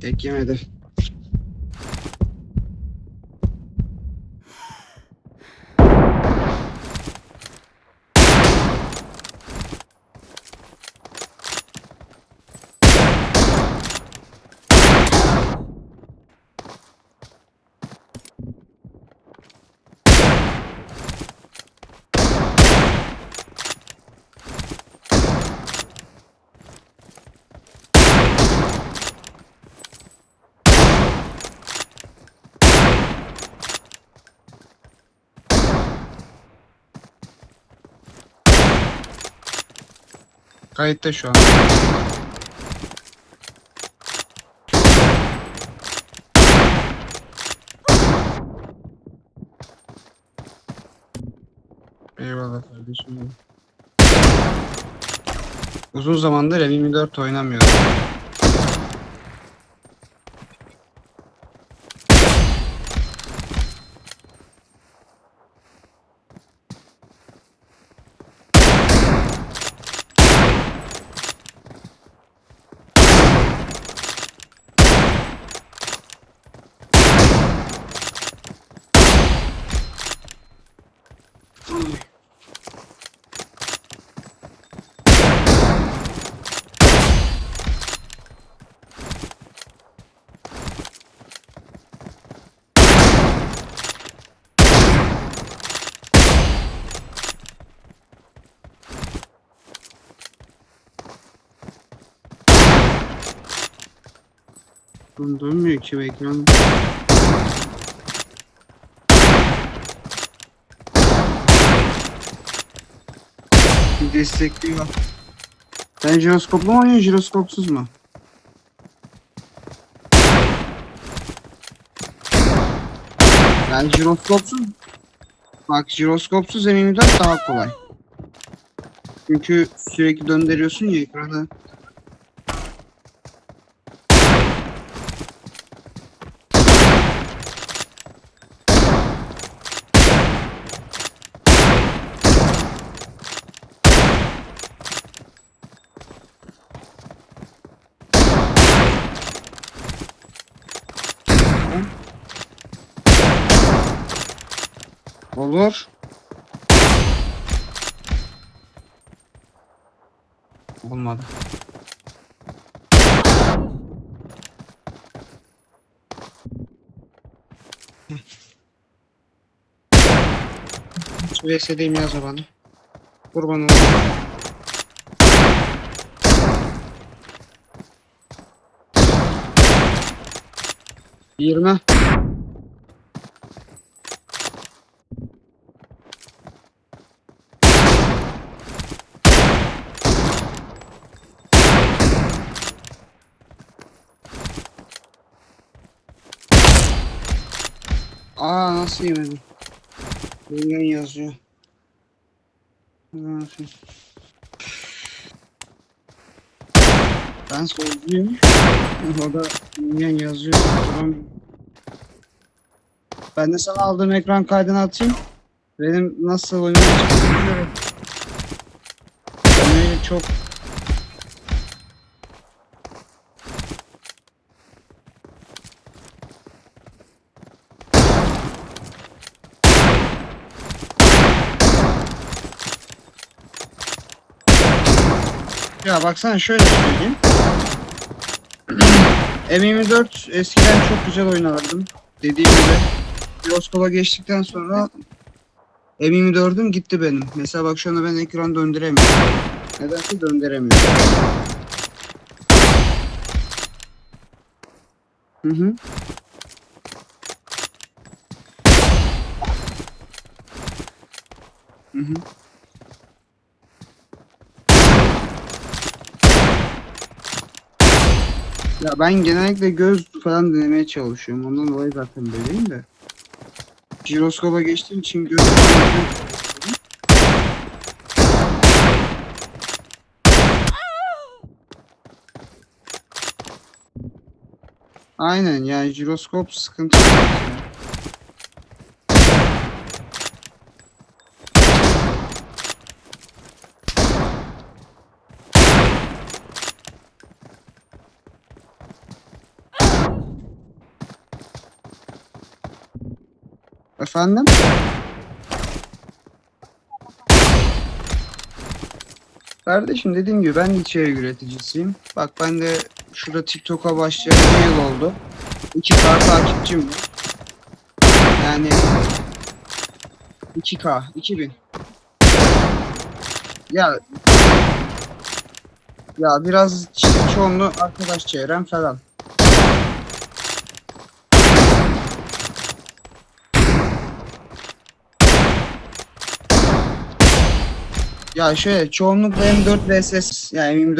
Tek yemedi. Kayıtta şu an. Eyvallah kardeşim. Uzun zamandır M24 oynamıyorum. Lan Dönmüyor ki ekran. Destekliyor. Sen jiroskoplu mu oynuyorsun, jiroskopsuz mu? Yani jiroskopsuz Bak jiroskopsuz M24 daha kolay. Çünkü sürekli döndürüyorsun ya ekranı. Olur. Olmadı. Şu VS'deyim yaz o bana. Kurban olayım. Yirmi. Aa nasıl yemedim? Yengen yazıyor. Ben solcuyum. O da yazıyor. Ben de sana aldığım ekran kaydını atayım. Benim nasıl oynayacağımı bilmiyorum. Öyle çok Ya baksana şöyle söyleyeyim. M24 eskiden çok güzel oynardım. Dediğim gibi. Yoskova geçtikten sonra M24'üm gitti benim. Mesela bak şu anda ben ekran döndüremiyorum. Nedense döndüremiyorum. Hı hı. Hı hı. Ya ben genellikle göz falan denemeye çalışıyorum. Ondan dolayı zaten böyleyim de. Jiroskopa geçtiğim için göz Aynen yani jiroskop sıkıntı. Efendim? Kardeşim dediğim gibi ben de içerik üreticisiyim. Bak ben de şurada TikTok'a başlayalı bir yıl oldu. 2K takipçim var. Yani 2K, 2000. Ya ya biraz çoğunluğu arkadaş çevrem falan. Ya şöyle çoğunlukla M4 vs yani M24